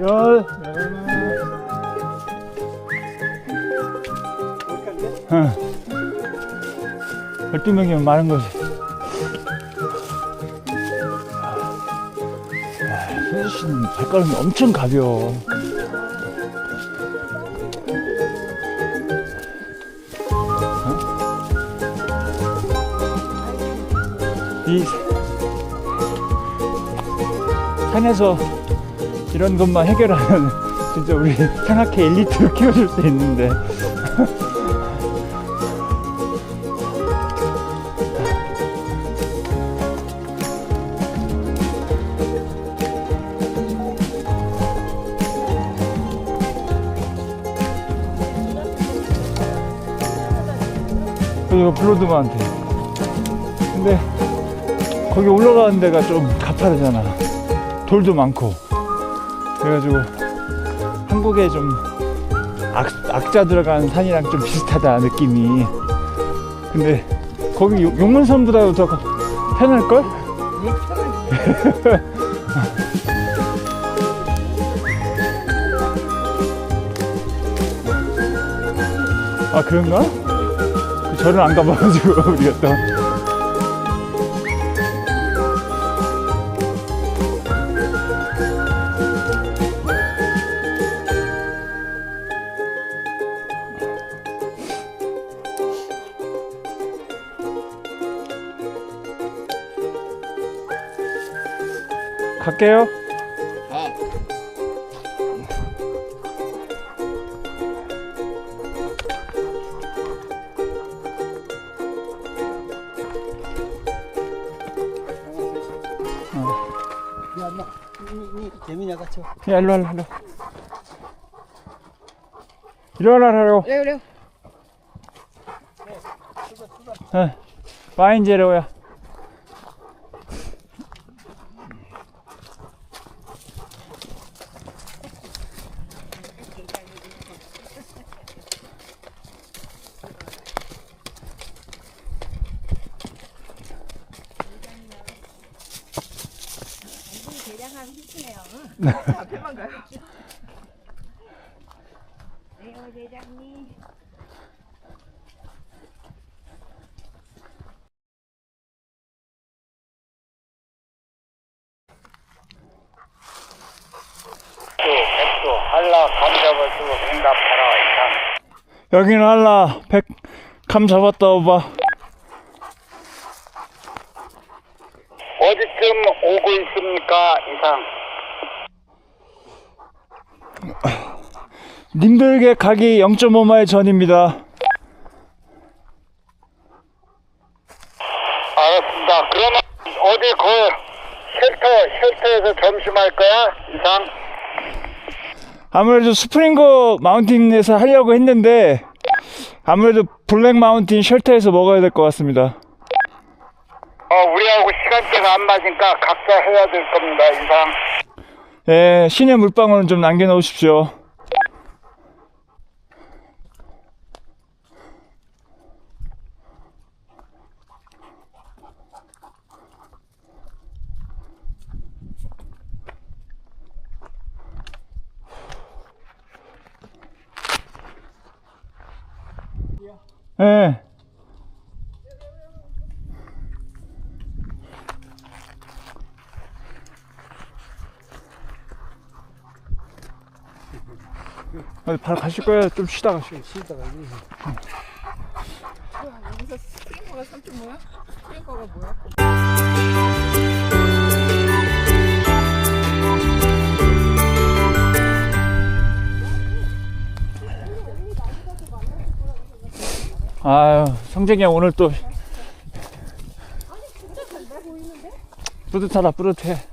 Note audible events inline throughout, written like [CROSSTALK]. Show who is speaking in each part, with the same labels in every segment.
Speaker 1: 열. 응. 12명이면 많은 거지. 아, 현수 씨는 발걸음이 엄청 가벼워. 어? 이 산에서 이런 것만 해결하면 [LAUGHS] 진짜 우리 산악회 엘리트로 키워줄 수 있는데. 그리고 블로드만한테. 근데 거기 올라가는 데가 좀 가파르잖아. 돌도 많고 그래가지고 한국에 좀 악, 악자 들어간 산이랑 좀 비슷하다 느낌이 근데 거기 용- 용문섬보다 더 편할걸? [LAUGHS] 아 그런가? 그 절은 안 가봐가지고 우리가 또 갈게요.
Speaker 2: 재민이 같이.
Speaker 1: 야 일로. 와 일로 와 일어나라고
Speaker 3: 그래 그래
Speaker 1: 어, 와인제로야
Speaker 3: 대략 한 히트네요 앞에만 가요? 네요 대장님
Speaker 4: 백수 한라 감잡을 주고 응답하라 이상
Speaker 1: 여기는 할라. 백감 잡았다 오바
Speaker 4: 어디쯤 오고 있습니까 이상
Speaker 1: 님들에게 가기 0.5마일 전입니다.
Speaker 4: 알았습니다. 그러면 어디 그 쉘터 쉘터에서 점심할 거야? 이상?
Speaker 1: 아무래도 스프링거 마운틴에서 하려고 했는데 아무래도 블랙 마운틴 쉘터에서 먹어야 될 것 같습니다.
Speaker 4: 어 우리하고 시간대가 안 맞으니까 각자 해야 될 겁니다. 이상.
Speaker 1: 예, 신의 물방울은 좀 남겨놓으십시오 예. 어디 바로 가실 거예요? 좀 쉬다가 쉬.
Speaker 2: 쉬다가
Speaker 3: 여기서 스프링거가 삼촌 뭐야? 스프링거가 뭐야?
Speaker 1: 아유, 성재이 형 오늘 또 뿌듯하다, 뿌듯해.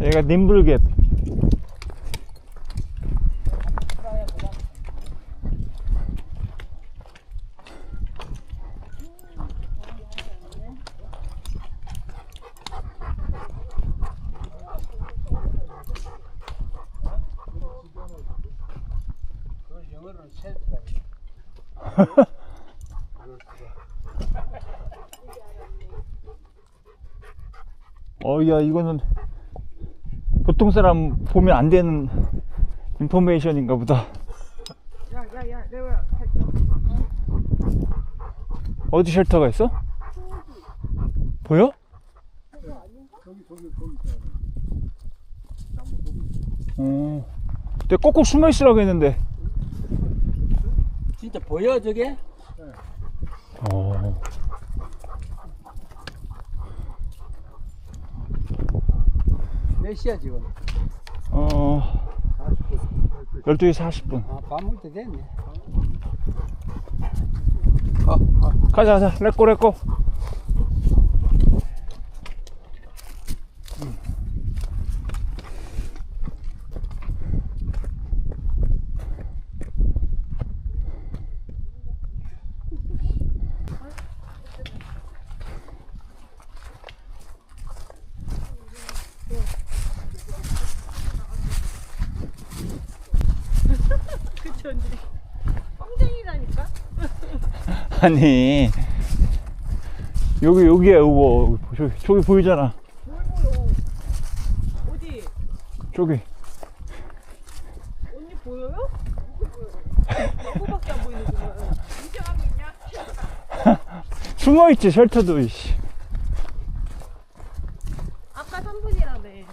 Speaker 1: 얘가 님블겟. [LAUGHS] 어야 이거는 보통 사람 보면 안 되는 인포메이션인가 보다.
Speaker 3: 야 야 야 내가 할게
Speaker 1: 어디 쉘터가 있어? 보여? 어. 내가 꼭꼭 숨어 있으라고 했는데.
Speaker 2: 진짜 보여 저게?
Speaker 1: 어.
Speaker 2: 몇 시야 지금?
Speaker 1: 어. 12시 40분.
Speaker 2: 아, 밥 먹을 때 됐네.
Speaker 1: 가자, 가자. 렛고, 렛고.
Speaker 3: 그쵸 언니 뻥쟁이라니까
Speaker 1: 아니. 여기, 여기야, 이거. 저기, 저기 보이잖아.
Speaker 3: 어디
Speaker 1: 저기.
Speaker 3: 언니 보여요? 너무밖에 안 보이는구나 [LAUGHS] 인정하고 있냐?
Speaker 1: 숨어 있지, 쉘터도, 이씨.
Speaker 3: 아까 3분이라네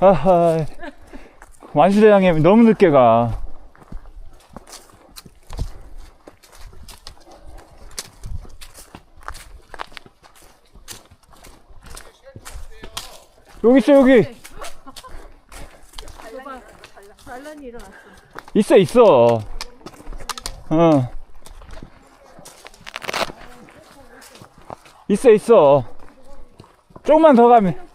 Speaker 1: 아하. [LAUGHS] 완수대장님 너무 늦게 가. 여기 있어, 여기.
Speaker 3: 잘란이 일어났어
Speaker 1: 있어, 있어. 어. 있어, 있어. 조금만 더 가면.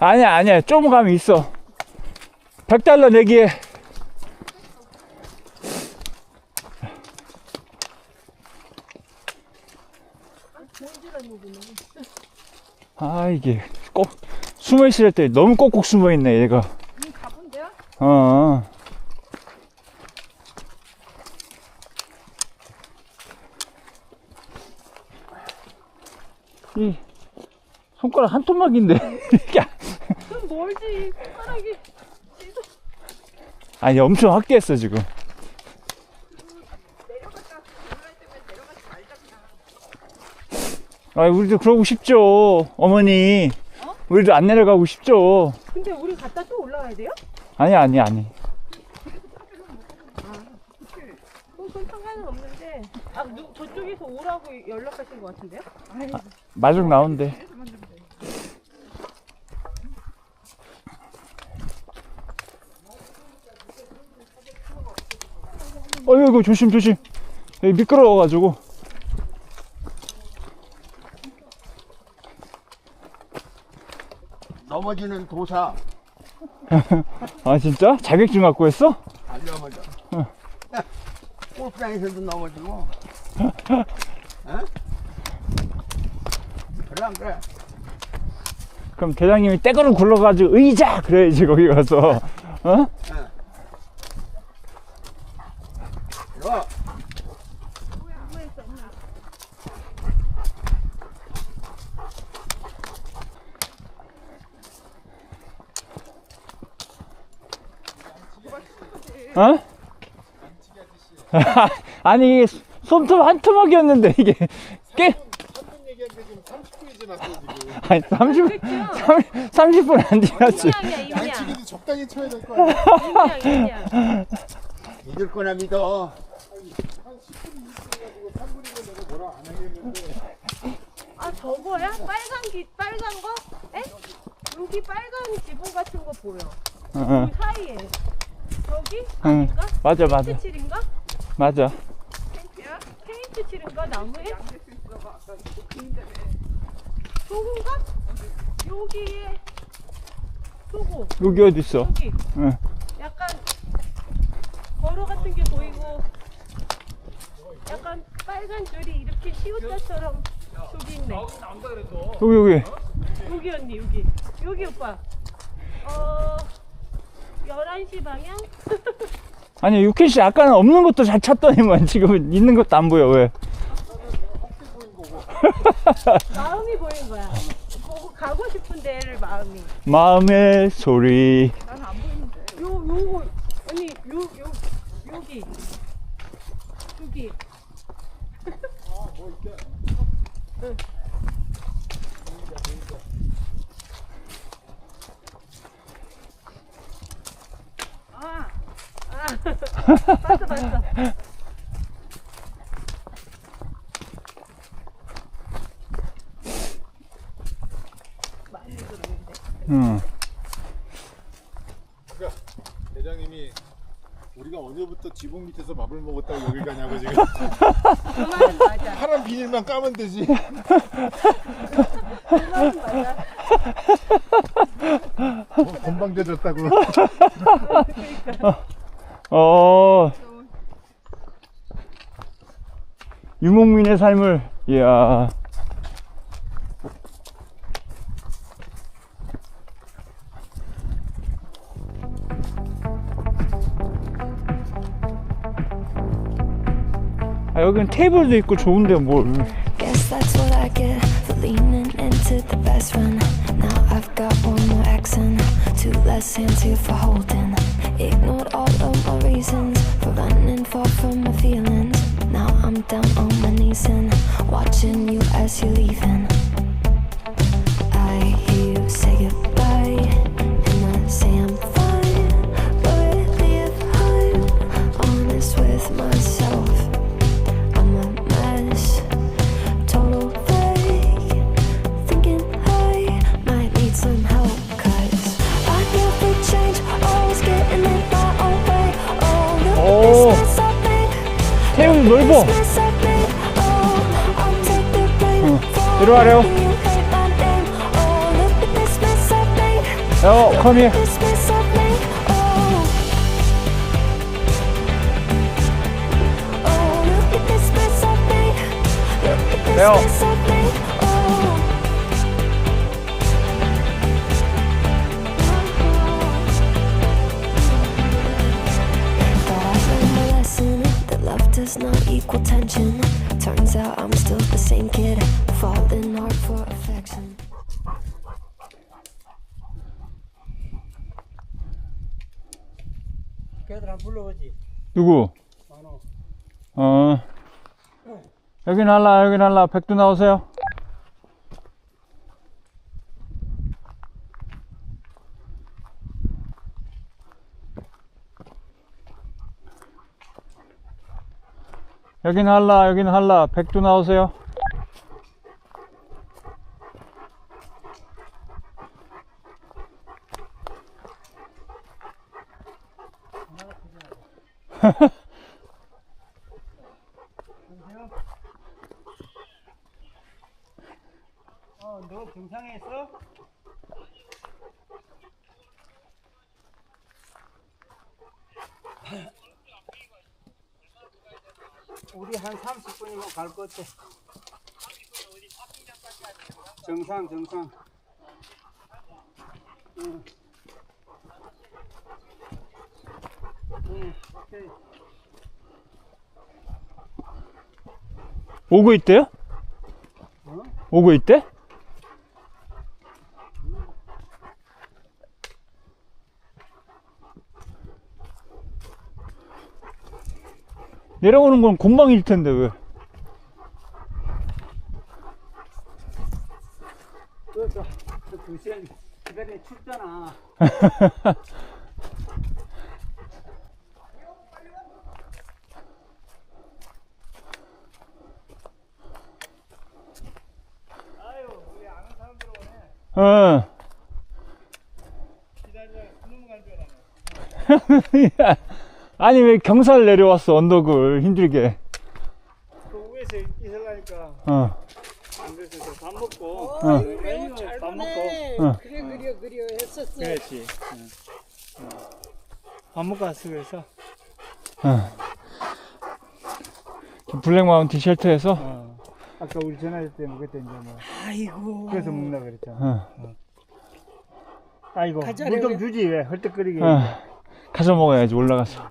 Speaker 1: 아니야, 아니야. 좀 가면 있어. 100달러 내기에. 아, 이게 꼭 숨어 있을 때 너무 꼭꼭 숨어 있네, 얘가.
Speaker 3: 이 가본데요?
Speaker 1: 어, 어. 이 손가락 한 토막인데
Speaker 3: 그럼 멀지 손가락이
Speaker 1: 아니 엄청 확대했어 지금. 아 우리도 그러고 싶죠 어머니. 우리도 안 내려가고 싶죠.
Speaker 3: 근데 우리 갔다 또 올라가야 돼요?
Speaker 1: 아니 아니 아니.
Speaker 3: 그건 상관은 없는데 아 누, 저쪽에서 오라고 연락하신 것 같은데요?
Speaker 1: 마중 나온대. 어이구 조심 조심. 미끄러워가지고.
Speaker 4: 넘어지는 도사
Speaker 1: 아 진짜? 자격증 갖고 했어?
Speaker 4: 안 넘어져 [LAUGHS] 골프장에서도 넘어지고 [LAUGHS] 어? 그래 안 그래?
Speaker 1: 그럼 대장님이 떼거를 굴러가지고 의자 그래야지 거기 가서. 어?
Speaker 4: 너
Speaker 1: 어? [LAUGHS] 아니 이게 손톱 한 토막이었는데 이게 깨 아니 30, 30, 30분 안 지났지
Speaker 3: 임양이야 임양
Speaker 5: 치기도 적당히 쳐야 될 거야.
Speaker 4: 믿을 거나 믿어
Speaker 3: 아 저거야? 빨간 기 빨간 거? 에? 여기 빨간 지붕 같은 거 보여
Speaker 1: 어, 어.
Speaker 3: 그 사이에 저기?
Speaker 1: 응.
Speaker 3: 아닌가?
Speaker 1: 맞아 맞아
Speaker 3: 페인트 칠인가?
Speaker 1: 맞아.
Speaker 3: 페인트 칠인가 나무에? 소고인가? 여기에 소고
Speaker 1: 여기 어디 있어
Speaker 3: 여기
Speaker 1: 응.
Speaker 3: 약간 걸어 같은 게 보이고 약간 빨간 줄이 이렇게 시옷자처럼 저기 있네.
Speaker 1: 여기 여기.
Speaker 3: 여기 언니 여기. 여기 오빠. 어 11시 방향 [LAUGHS]
Speaker 1: 아니 유킨 씨 아까는 없는 것도 잘 찾더니만 [LAUGHS] 지금은 있는 것도 안 보여 왜?
Speaker 3: 마음이 보인 거야. 보고 가고 싶은 데를 마음이.
Speaker 1: 마음의 소리.
Speaker 3: 난 안 보이는데. 요 요거 언니 요 요 여기 여기. [LAUGHS] 응. 아, 아, 봤어 봤어. 많이 들었는데.
Speaker 1: 응.
Speaker 5: 대장님이 우리가 언제부터 지붕 밑에서 밥을 먹었다고 여길 가냐고 지금
Speaker 3: 그 말은 맞아.
Speaker 5: 파란 비닐만 까면 되지
Speaker 3: 그 맞아.
Speaker 5: 어, 건방져졌다고 [LAUGHS]
Speaker 1: 유목민의 삶을 이야. 아, 여기는 테이블도 있고 좋은데 뭘.
Speaker 6: Guess that's what I get for leaning into the best friend. Now I've got one more accent, two less hands here for holding. Ignored all of my reasons for running far from my feelings. Now I'm down on my knees and watching you as you're leaving. blame for
Speaker 1: 이리와요.
Speaker 6: letting you hate my name Oh, look
Speaker 2: 걔들 한 불러오지.
Speaker 1: 누구?
Speaker 2: 만호.
Speaker 1: 어. 여기 날라, 여기 날라. 백두 나오세요. 여긴 할라, 여긴 할라. 백두 나오세요.
Speaker 2: 어, 너 정상에 있어? 우리 한 30분이면 갈 것 같아. 정상, 정상. 응. 응.
Speaker 1: 오고 있대요?
Speaker 2: 어?
Speaker 1: 오고 있대? 내려오는 건 공방일 텐데 왜?
Speaker 2: 그, 저, 그, 두 시간 기다려 춥잖아.
Speaker 1: 어. [LAUGHS] 아니 왜 경사를 내려왔어 언덕을 힘들게.
Speaker 2: 그 위에서 있으려니까
Speaker 1: 어.
Speaker 2: 그래서 밥 먹고.
Speaker 1: 어.
Speaker 2: 매일 밥 먹고.
Speaker 1: 어.
Speaker 2: 그래 그래 그래 했었어. 그렇지. 응. 밥 먹고 왔어 그래서.
Speaker 1: 블랙 마운틴 쉘터에서.
Speaker 2: 어. 아까 우리 전화할 때 먹었던 이제 뭐.
Speaker 3: 아이고.
Speaker 2: 그래서 먹나 그랬잖아.
Speaker 1: 어.
Speaker 2: 아이고 물좀 주지 왜 헐떡거리게.
Speaker 1: 어. 가서 먹어야지 올라가서.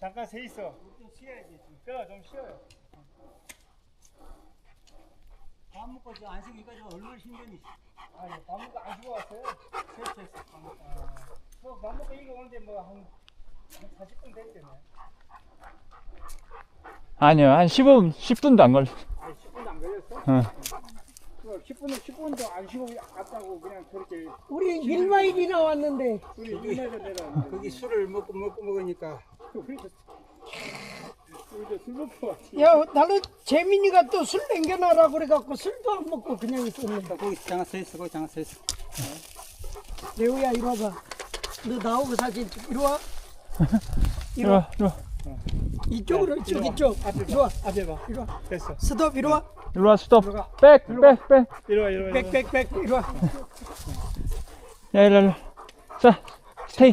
Speaker 2: 잠깐 서 있어. 좀 쉬어야지. 뼈가 좀 쉬어요. 밥 먹고 저안 쉬니까 좀 얼마나 힘드니? 아니 밥 먹고 안 쉬고 왔어요. 세차했어. 밥 먹고. 아, 뭐밥 먹고 이거 오는데 뭐한 40분 됐겠네.
Speaker 1: 아니요, 한 15분, 10분도 안 걸려.
Speaker 2: 아니 10분도 안 걸렸어?
Speaker 1: 응.
Speaker 2: 10분 10분도 안 쉬고 갔다고 그냥 그렇게
Speaker 7: 우리 1마일이나 왔는데
Speaker 2: 우리 눈에서 내려왔는데.
Speaker 8: 거기 술을 먹고 먹고 먹으니까
Speaker 2: 우리도 우리도 술 먹고 왔지.
Speaker 7: 야 나는 재민이가 또 술 남겨놔라 그래갖고 술도 안 먹고 그냥 있었는데
Speaker 8: 거기 장아 서 있어 거기 장아 서 있어
Speaker 7: 레오야 이리 와봐 너 나오고 사진 찍 이리 와
Speaker 1: 이리 와, 이리 와.
Speaker 7: 이쪽으로
Speaker 2: 이리
Speaker 7: 이쪽
Speaker 2: 와.
Speaker 7: 이쪽
Speaker 2: 앞에
Speaker 7: 이리 와
Speaker 2: 봐. 앞에 봐.
Speaker 7: 이리 와
Speaker 2: 됐어.
Speaker 7: 스톱 이리 와
Speaker 1: 이리 와, 스톱. 백, 백, 백.
Speaker 2: 이리 와 이리 와.
Speaker 7: 백백백 이리 와
Speaker 1: 야, 일로, 일로. 자, 스테이.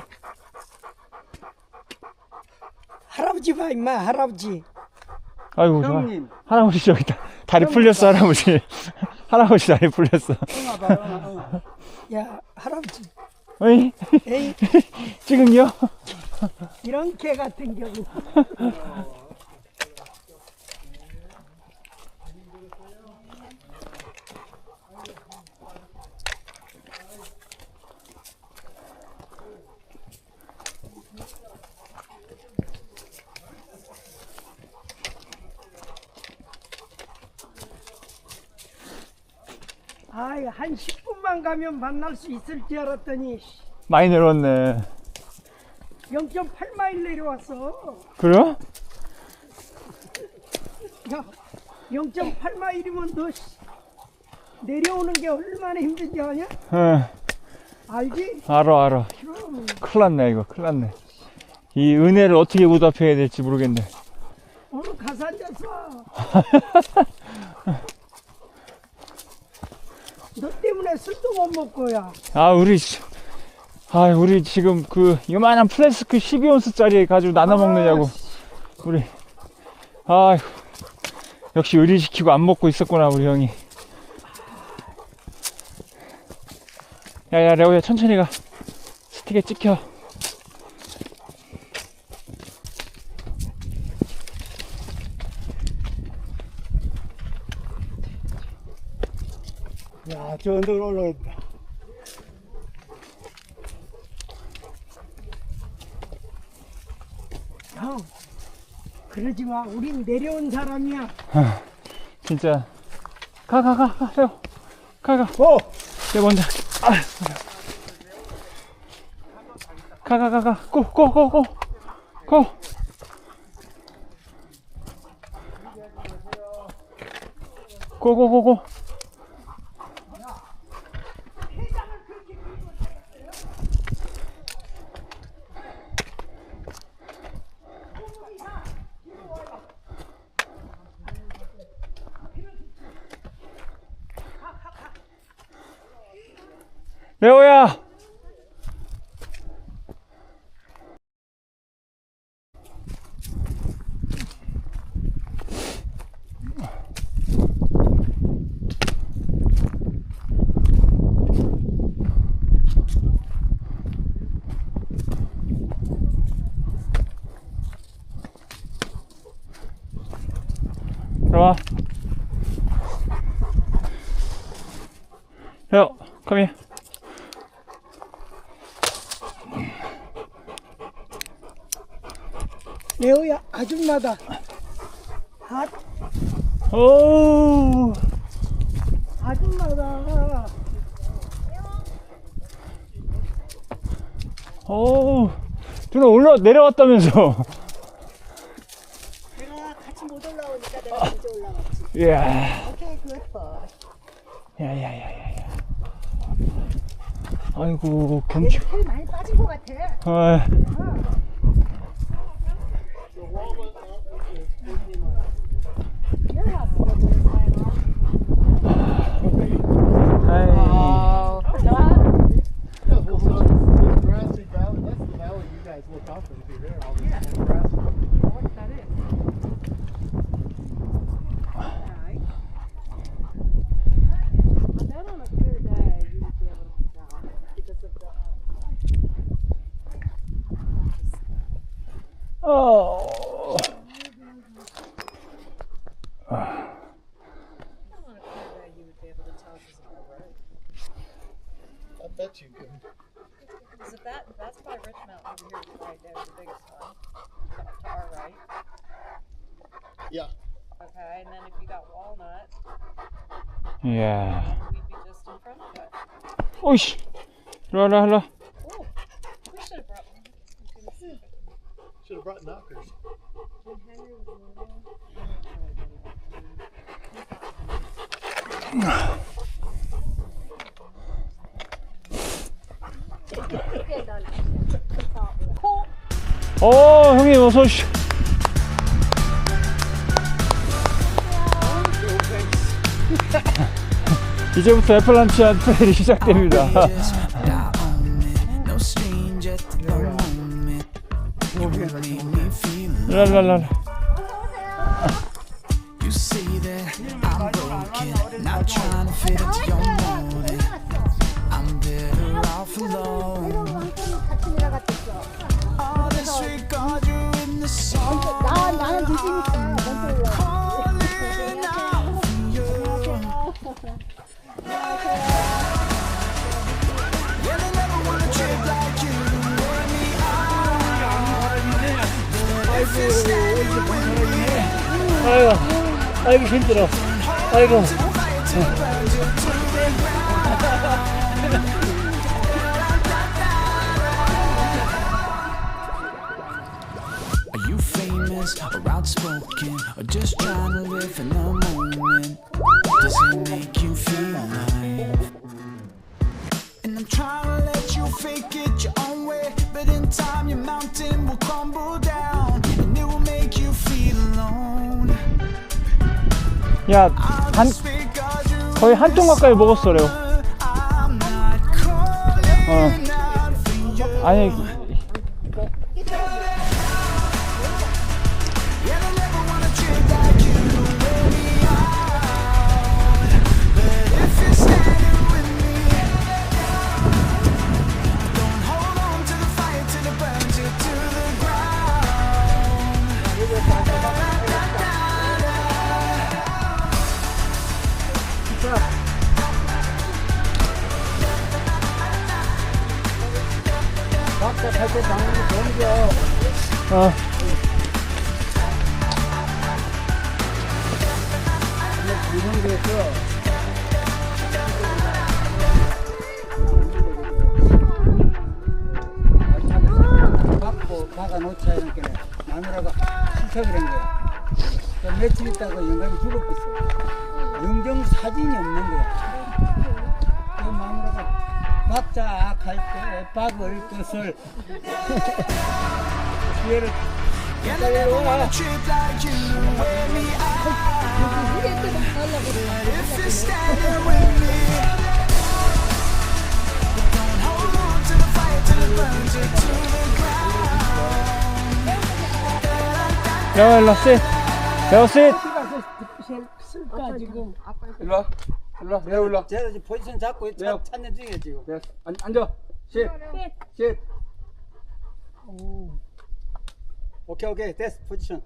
Speaker 7: 할아버지 봐 임마 할아버지
Speaker 1: 아이고, 좋아.
Speaker 8: 형님
Speaker 1: 할아버지 저기 다, 다리 풀렸어, 할아버지. [LAUGHS] 할아버지 다리 풀렸어.
Speaker 7: 야 할아버지
Speaker 1: 어이?
Speaker 7: 에이 [LAUGHS]
Speaker 1: 지금요?
Speaker 7: 이런 개 같은 경우 [LAUGHS] 한 10분만 가면 만날 수 있을 줄 알았더니
Speaker 1: 많이 내려왔네.
Speaker 7: 0.8마일 내려왔어
Speaker 1: 그래요?
Speaker 7: 야, 0.8마일이면 너 씨, 내려오는 게 얼마나 힘든지 아냐?
Speaker 1: 응,
Speaker 7: 알지?
Speaker 1: 알아, 알아.
Speaker 7: 그럼
Speaker 1: 큰일 났네, 이거. 큰일 났네. 이 은혜를 어떻게 보답해야 될지 모르겠네.
Speaker 7: 오늘 가서 앉았어. [LAUGHS] 술도 못 먹고야.
Speaker 1: 아, 우리, 씨. 아, 우리 지금 그 요만한 플래스크 12온스 짜리 가지고 나눠 먹느냐고. 우리, 아이고. 역시 의리시키고 안 먹고 있었구나, 우리 형이. 야, 야, 레오야, 천천히 가. 스틱에 찍혀.
Speaker 2: 야, 저 언덕 올라온다.
Speaker 7: 형, 그러지 마. 우린 내려온 사람이야.
Speaker 1: 진짜. 가, 가, 가, 가, 레오. 가, 가. 어! 내 먼저. 아. 가, 가, 가, 가. 고, 고, 고, 고. 고. 고, 고, 고, 고. 레오야! 들어와. 레오, come here.
Speaker 7: 레오야, 아줌마다. 아,
Speaker 1: 오,
Speaker 7: 아줌마다.
Speaker 1: 오, 누나 올라 내려왔다면서.
Speaker 3: 내가 같이 못 올라오니까 내가 먼저 올라갔지.
Speaker 1: 이야,
Speaker 3: 오케이, 그거.
Speaker 1: 야야야야야. 아이고 경치.
Speaker 3: 살 많이 빠진 것 같아.
Speaker 1: 아, 아이,
Speaker 5: grassy valley that's the valley you guys look up and if you're there all this grass I bet you could.
Speaker 9: Because if that, that's by Rich Mountain over here, right there, the biggest one, to to our right.
Speaker 5: Yeah.
Speaker 9: Okay, and then if you got Walnut,
Speaker 1: 이야.
Speaker 9: we'd be just in front of it.
Speaker 1: 오이씨.
Speaker 9: Oh, should have brought.
Speaker 1: 어, 형님 어서 오시. 이제부터 애플 란치 한 트레일이 시작됩니다.
Speaker 10: lol, lol, lol.
Speaker 2: 아이고, 아이고 힘들어. 아이고.
Speaker 1: 야, 한, 거의 한통 가까이 먹었어, 레오.
Speaker 10: You.
Speaker 1: 아니,
Speaker 2: 기회를
Speaker 10: Yeah, they never wanna treat like you to wear me out. If you're standing with me, don't hold on to the fire till it burns you to the ground.
Speaker 1: 레오 일로 sit. 레오 sit.
Speaker 7: 쓸까 지금
Speaker 8: 일로 와. 일로 와. 레오 일로 와.
Speaker 2: 제가 지금 포지션 잡고 찾- 찾는 중이에요 지금.
Speaker 8: 네. 앉, 앉아. sit. sit.
Speaker 2: 오 케이 오케이 됐어 포지션.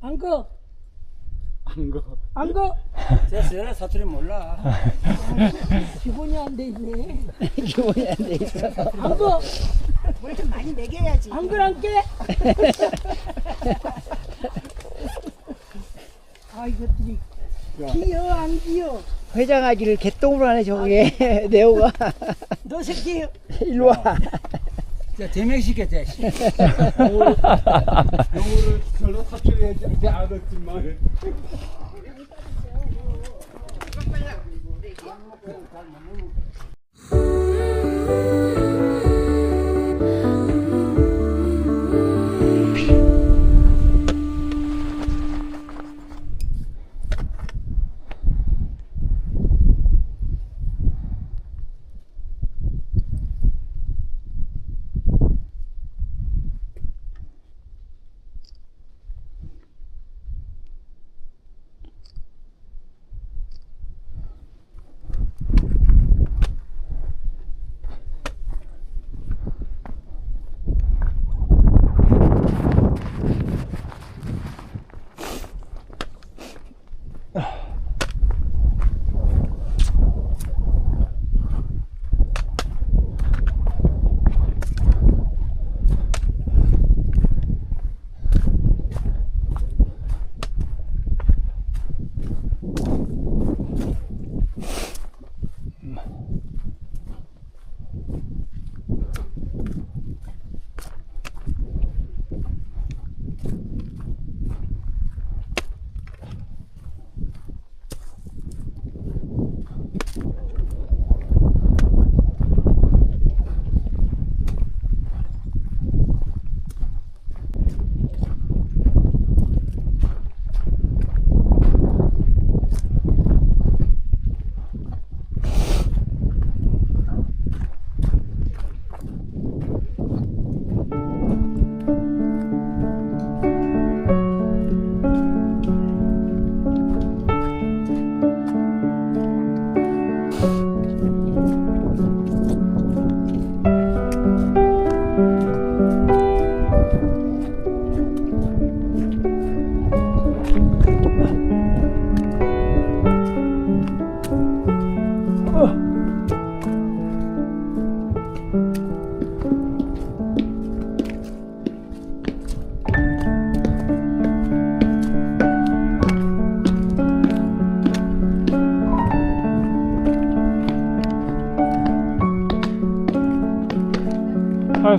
Speaker 7: 안거
Speaker 8: 안 거.
Speaker 7: 안거
Speaker 2: 됐어 사투리 몰라.
Speaker 7: 기본이 안 돼 있네 [LAUGHS]
Speaker 2: 기분이 안 돼 있어.
Speaker 7: 안거
Speaker 3: 뭘 좀 많이 먹여야지.
Speaker 7: 안걸 안게 아 이것들이 귀여워 안 귀여워
Speaker 2: 회장하기를 개똥으로 하네 저게 [LAUGHS] 네오가.
Speaker 7: 너 새끼 [LAUGHS]
Speaker 2: 일로 와. 자, 대명시켰자.
Speaker 5: 영어를 [LAUGHS] 별로 탑출해야지 않았지만.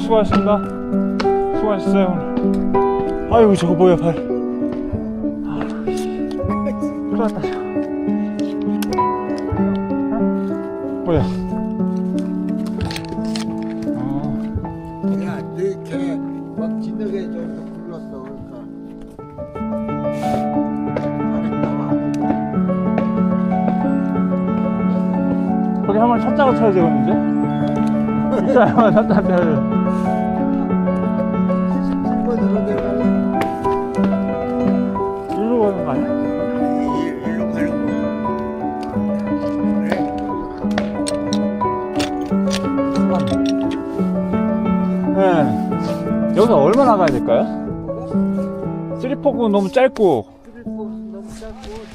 Speaker 1: 수고하셨습니다 수고하셨어요 오늘 아이고 저거 뭐야 발. 큰일 났다. 뭐야
Speaker 8: 좀 굴렀어, 그러니까.
Speaker 1: 거기 한 번 찾자고 쳐야 되겠는데? 진짜 한번 찾자 쳐야 돼. 너무 짧고
Speaker 8: 너무 짧고,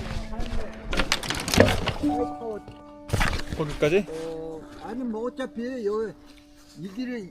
Speaker 1: 거기까지?
Speaker 8: 어, 아니, 뭐 어차피 여기 이 길을